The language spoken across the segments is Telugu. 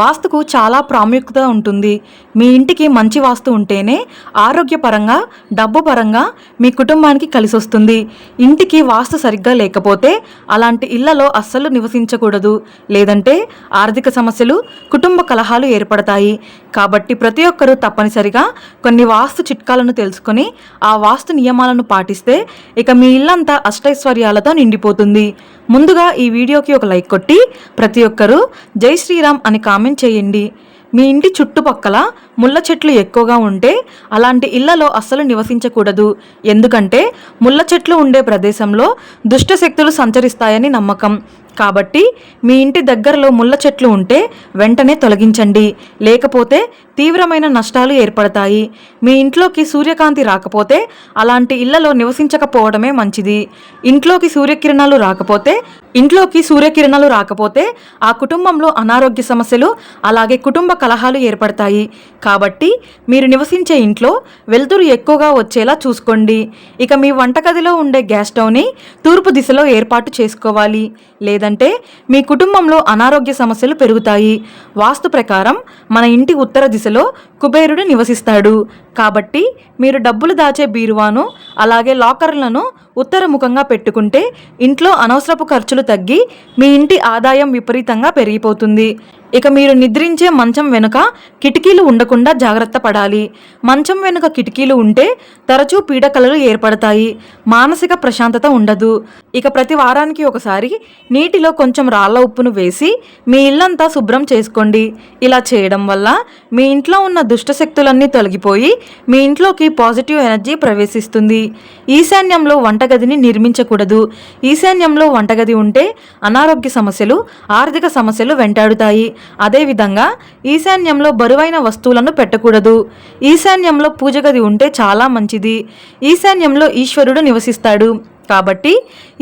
వాస్తుకు చాలా ప్రాముఖ్యత ఉంటుంది. మీ ఇంటికి మంచి వాస్తు ఉంటేనే ఆరోగ్యపరంగా డబ్బు పరంగా మీ కుటుంబానికి కలిసి వస్తుంది ఇంటికి వాస్తు సరిగ్గా లేకపోతే అలాంటి ఇళ్ళలో అస్సలు నివసించకూడదు. లేదంటే ఆర్థిక సమస్యలు కుటుంబ కలహాలు ఏర్పడతాయి. కాబట్టి ప్రతి ఒక్కరూ తప్పనిసరిగా కొన్ని వాస్తు చిట్కాలను తెలుసుకొని ఆ వాస్తు నియమాలను పాటిస్తే ఇక మీ ఇల్లంతా అష్టైశ్వర్యాలతో నిండిపోతుంది. ముందుగా ఈ వీడియోకి ఒక లైక్ కొట్టి ప్రతి ఒక్కరూ జై శ్రీరామ్ అని కామెంట్ చేయండి. మీ ఇంటి చుట్టుపక్కల ముళ్ళ చెట్లు ఎక్కువగా ఉంటే అలాంటి ఇళ్ళలో అస్సలు నివసించకూడదు. ఎందుకంటే ముళ్ళ చెట్లు ఉండే ప్రదేశంలో దుష్ట శక్తులు సంచరిస్తాయని నమ్మకం. కాబట్టి మీ ఇంటి దగ్గరలో ముళ్ళ చెట్లు ఉంటే వెంటనే తొలగించండి. లేకపోతే తీవ్రమైన నష్టాలు ఏర్పడతాయి. మీ ఇంట్లోకి సూర్యకాంతి రాకపోతే అలాంటి ఇళ్ళలో నివసించకపోవడమే మంచిది. ఇంట్లోకి సూర్యకిరణాలు రాకపోతే ఇంట్లోకి సూర్యకిరణాలు రాకపోతే ఆ కుటుంబంలో అనారోగ్య సమస్యలు అలాగే కుటుంబ కలహాలు ఏర్పడతాయి. కాబట్టి మీరు నివసించే ఇంట్లో వెలుతురు ఎక్కువగా వచ్చేలా చూసుకోండి. ఇక మీ వంటగదిలో ఉండే గ్యాస్ స్టవ్ని తూర్పు దిశలో ఏర్పాటు చేసుకోవాలి. లేదంటే మీ కుటుంబంలో అనారోగ్య సమస్యలు పెరుగుతాయి. వాస్తు ప్రకారం మన ఇంటి ఉత్తర దిశలో కుబేరుడు నివసిస్తాడు. కాబట్టి మీరు డబ్బులు దాచే బీరువాను అలాగే లాకర్లను ఉత్తరముఖంగా పెట్టుకుంటే ఇంట్లో అనవసరపు ఖర్చులు తగ్గి మీ ఇంటి ఆదాయం విపరీతంగా పెరిగిపోతుంది. ఇక మీరు నిద్రించే మంచం వెనుక కిటికీలు ఉండకుండా జాగ్రత్త పడాలి. మంచం వెనుక కిటికీలు ఉంటే తరచూ పీడకలలు ఏర్పడతాయి. మానసిక ప్రశాంతత ఉండదు. ఇక ప్రతి వారానికి ఒకసారి నీటిలో కొంచెం రాళ్ళ ఉప్పును వేసి మీ ఇల్లంతా శుభ్రం చేసుకోండి. ఇలా చేయడం వల్ల మీ ఇంట్లో ఉన్న దుష్ట శక్తులన్నీ తొలగిపోయి మీ ఇంట్లోకి పాజిటివ్ ఎనర్జీ ప్రవేశిస్తుంది. ఈశాన్యంలో వంటగదిని నిర్మించకూడదు. ఈశాన్యంలో వంటగది ఉంటే అనారోగ్య సమస్యలు ఆర్థిక సమస్యలు వెంటాడుతాయి. అదేవిధంగా ఈశాన్యంలో బరువైన వస్తువులను పెట్టకూడదు. ఈశాన్యంలో పూజ గది ఉంటే చాలా మంచిది. ఈశాన్యంలో ఈశ్వరుడు నివసిస్తాడు. కాబట్టి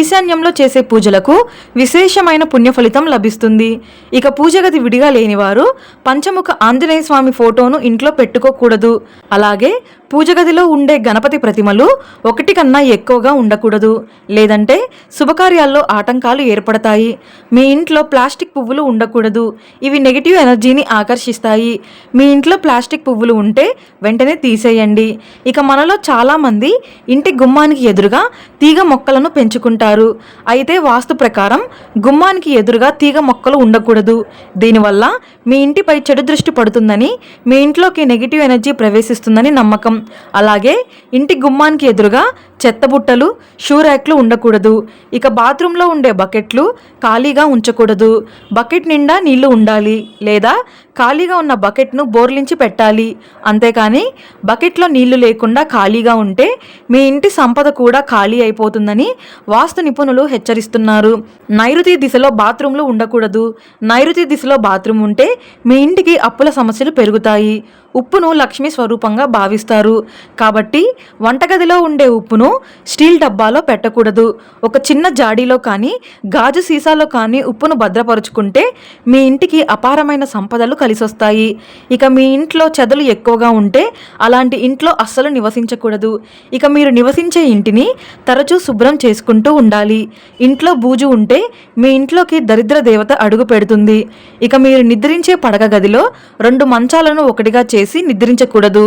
ఈశాన్యంలో చేసే పూజలకు విశేషమైన పుణ్య ఫలితం లభిస్తుంది. ఇక పూజగది విడిగా లేనివారు పంచముఖ ఆంజనేయ స్వామి ఫోటోను ఇంట్లో పెట్టుకోకూడదు. అలాగే పూజ గదిలో ఉండే గణపతి ప్రతిమలు ఒకటి కన్నా ఎక్కువగా ఉండకూడదు. లేదంటే శుభకార్యాల్లో ఆటంకాలు ఏర్పడతాయి. మీ ఇంట్లో ప్లాస్టిక్ పువ్వులు ఉండకూడదు. ఇవి నెగిటివ్ ఎనర్జీని ఆకర్షిస్తాయి. మీ ఇంట్లో ప్లాస్టిక్ పువ్వులు ఉంటే వెంటనే తీసేయండి. ఇక మనలో చాలామంది ఇంటి గుమ్మానికి ఎదురుగా తీగ మొక్కలను పెంచుకుంటారు. అయితే వాస్తు ప్రకారం గుమ్మానికి ఎదురుగా తీగ మొక్కలు ఉండకూడదు. దీనివల్ల మీ ఇంటిపై చెడు దృష్టి పడుతుందని మీ ఇంట్లోకి నెగిటివ్ ఎనర్జీ ప్రవేశిస్తుందని నమ్మకం. అలాగే ఇంటి గుమ్మానికి ఎదురుగా చెత్తబుట్టలు షూ ర్యాక్లు ఉండకూడదు. ఇక బాత్రూంలో ఉండే బకెట్లు ఖాళీగా ఉంచకూడదు. బకెట్ నిండా నీళ్ళు ఉండాలి లేదా ఖాళీగా ఉన్న బకెట్ను బోర్లించి పెట్టాలి. అంతేకాని బకెట్లో నీళ్ళు లేకుండా ఖాళీగా ఉంటే మీ ఇంటి సంపద కూడా ఖాళీ అయిపోతుందని వాస్తు నిపుణులు హెచ్చరిస్తున్నారు. నైరుతి దిశలో బాత్రూంలు ఉండకూడదు. నైరుతి దిశలో బాత్రూమ్ ఉంటే మీ ఇంటికి అప్పుల సమస్యలు పెరుగుతాయి. ఉప్పును లక్ష్మీ స్వరూపంగా భావిస్తారు. కాబట్టి వంటగదిలో ఉండే ఉప్పును స్టీల్ డబ్బాలో పెట్టకూడదు. ఒక చిన్న జాడీలో కానీ గాజు సీసాలో కానీ ఉప్పును భద్రపరుచుకుంటే మీ ఇంటికి అపారమైన సంపదలు కలిసొస్తాయి. ఇక మీ ఇంట్లో చెదలు ఎక్కువగా ఉంటే అలాంటి ఇంట్లో అస్సలు నివసించకూడదు. ఇక మీరు నివసించే ఇంటిని తరచూ శుభ్రం చేసుకుంటూ ఉండాలి. ఇంట్లో బూజు ఉంటే మీ ఇంట్లోకి దరిద్ర దేవత అడుగు పెడుతుంది. ఇక మీరు నిద్రించే పడక గదిలో రెండు మంచాలను ఒకటిగా చేసి నిద్రించకూడదు.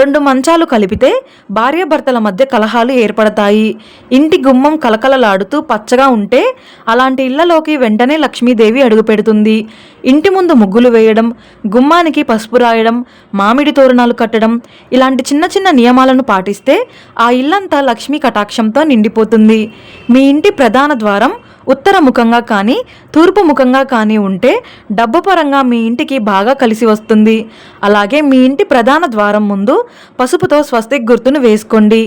రెండు మంచాలు కలిపితే భార్యాభర్తల మధ్య కలహాలు ఏర్పడతాయి. ఇంటి గుమ్మం కలకలలాడుతూ పచ్చగా ఉంటే అలాంటి ఇళ్ళలోకి వెంటనే లక్ష్మీదేవి అడుగుపెడుతుంది ఇంటి ముందు ముగ్గులు వేయడం గుమ్మానికి పసుపు రాయడం మామిడి తోరణాలు కట్టడం ఇలాంటి చిన్న చిన్న నియమాలను పాటిస్తే ఆ ఇల్లంతా లక్ష్మీ కటాక్షంతో నిండిపోతుంది. మీ ఇంటి ప్రధాన ద్వారం ఉత్తర ముఖంగా కానీ తూర్పు ముఖంగా కానీ ఉంటే డబ్బు పరంగా మీ ఇంటికి బాగా కలిసి వస్తుంది. అలాగే మీ ఇంటి ప్రధాన ద్వారం ముందు పసుపుతో స్వస్తిక్ గుర్తును వేసుకోండి.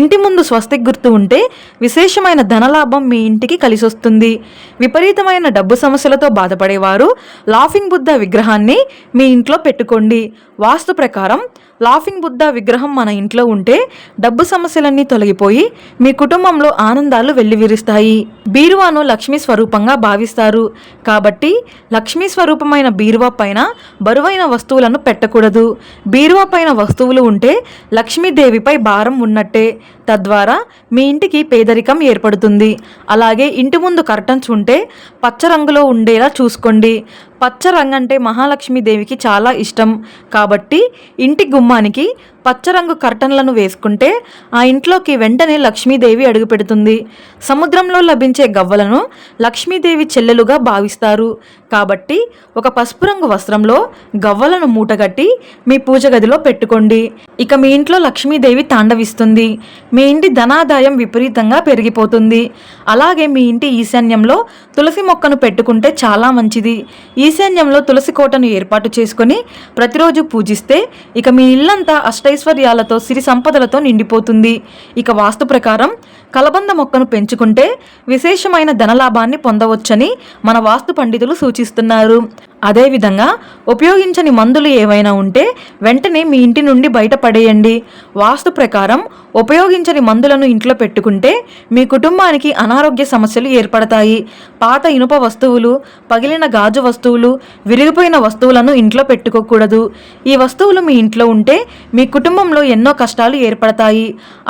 ఇంటి ముందు స్వస్తిక్ గుర్తు ఉంటే విశేషమైన ధనలాభం మీ ఇంటికి కలిసి వస్తుంది. విపరీతమైన డబ్బు సమస్యలతో బాధపడేవారు లాఫింగ్ బుద్ధ విగ్రహాన్ని మీ ఇంట్లో పెట్టుకోండి. వాస్తు ప్రకారం లాఫింగ్ బుద్ధ విగ్రహం మన ఇంట్లో ఉంటే డబ్బు సమస్యలన్నీ తొలగిపోయి మీ కుటుంబంలో ఆనందాలు వెల్లివిరుస్తాయి. బీరువాను లక్ష్మీ స్వరూపంగా భావిస్తారు. కాబట్టి లక్ష్మీ స్వరూపమైన బీరువా పైన బరువైన వస్తువులను పెట్టకూడదు. బీరువా పైన వస్తువులు ఉంటే లక్ష్మీదేవిపై భారం ఉన్నట్టే. తద్వారా మీ ఇంటికి పేదరికం ఏర్పడుతుంది. అలాగే ఇంటి ముందు కర్టన్స్ ఉంటే పచ్చ రంగులో ఉండేలా చూసుకోండి. పచ్చ రంగు అంటే మహాలక్ష్మీదేవికి చాలా ఇష్టం. కాబట్టి ఇంటి గుమ్మానికి పచ్చ రంగు కర్టన్లను వేసుకుంటే ఆ ఇంట్లోకి వెంటనే లక్ష్మీదేవి అడుగుపెడుతుంది. సముద్రంలో లభించే గవ్వలను లక్ష్మీదేవి చెల్లెలుగా భావిస్తారు. కాబట్టి ఒక పసుపు రంగు వస్త్రంలో గవ్వలను మూటగట్టి మీ పూజ గదిలో పెట్టుకోండి. ఇక మీ ఇంట్లో లక్ష్మీదేవి తాండవిస్తుంది. మీ ఇంటి ధనాదాయం విపరీతంగా పెరిగిపోతుంది. అలాగే మీ ఇంటి ఈశాన్యంలో తులసి మొక్కను పెట్టుకుంటే చాలా మంచిది. ఈశాన్యంలో తులసి కోటను ఏర్పాటు చేసుకొని ప్రతిరోజు పూజిస్తే ఇక మీ ఇల్లంతా అష్టై ఐశ్వర్యాలతో సిరి సంపదలతో నిండిపోతుంది. ఇక వాస్తు ప్రకారం కలబంద మొక్కను పెంచుకుంటే విశేషమైన ధనలాభాన్ని పొందవచ్చని మన వాస్తు పండితులు సూచిస్తున్నారు. అదేవిధంగా ఉపయోగించని మందులు ఏవైనా ఉంటే వెంటనే మీ ఇంటి నుండి బయటపడేయండి. వాస్తు ప్రకారం ఉపయోగించని మందులను ఇంట్లో పెట్టుకుంటే మీ కుటుంబానికి అనారోగ్య సమస్యలు ఏర్పడతాయి. పాత ఇనుప వస్తువులు పగిలిన గాజు వస్తువులు విరిగిపోయిన వస్తువులను ఇంట్లో పెట్టుకోకూడదు. ఈ వస్తువులు మీ ఇంట్లో ఉంటే మీ కుటుంబంలో ఎన్నో కష్టాలు ఏర్పడతాయి.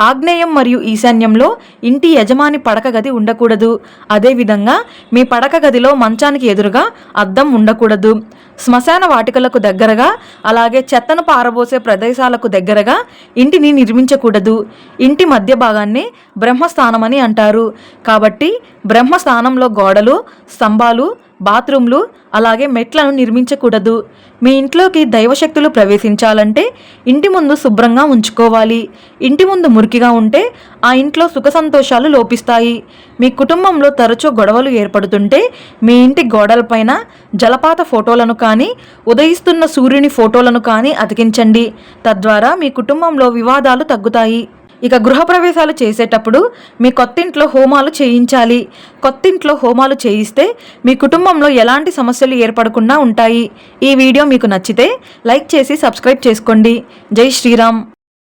ఆగ్నేయం మరియు ఈశాన్యంలో ఇంటి యజమాని పడక గది ఉండకూడదు. అదేవిధంగా మీ పడక గదిలో మంచానికి ఎదురుగా అద్దం ఉండకూడదు. శ్మశాన వాటికలకు దగ్గరగా అలాగే చెత్తను పారబోసే ప్రదేశాలకు దగ్గరగా ఇంటిని నిర్మించకూడదు. ఇంటి మధ్య భాగాన్ని బ్రహ్మస్థానమని అంటారు. కాబట్టి బ్రహ్మస్థానంలో గోడలు స్తంభాలు బాత్రూంలు అలాగే మెట్లను నిర్మించకూడదు. మీ ఇంట్లోకి దైవశక్తులు ప్రవేశించాలంటే ఇంటి ముందు శుభ్రంగా ఉంచుకోవాలి. ఇంటి ముందు మురికిగా ఉంటే ఆ ఇంట్లో సుఖ సంతోషాలు లోపిస్తాయి. మీ కుటుంబంలో తరచూ గొడవలు ఏర్పడుతుంటే మీ ఇంటి గోడలపైన జలపాత ఫోటోలను కానీ ఉదయిస్తున్న సూర్యుని ఫోటోలను కానీ అతికించండి. తద్వారా మీ కుటుంబంలో వివాదాలు తగ్గుతాయి. ఇక గృహప్రవేశాలు చేసేటప్పుడు మీ కొత్తింట్లో హోమాలు చేయించాలి. కొత్తింట్లో హోమాలు చేయిస్తే మీ కుటుంబంలో ఎలాంటి సమస్యలు ఏర్పడకుండా ఉంటాయి. ఈ వీడియో మీకు నచ్చితే లైక్ చేసి సబ్స్క్రైబ్ చేసుకోండి. జై శ్రీరామ్.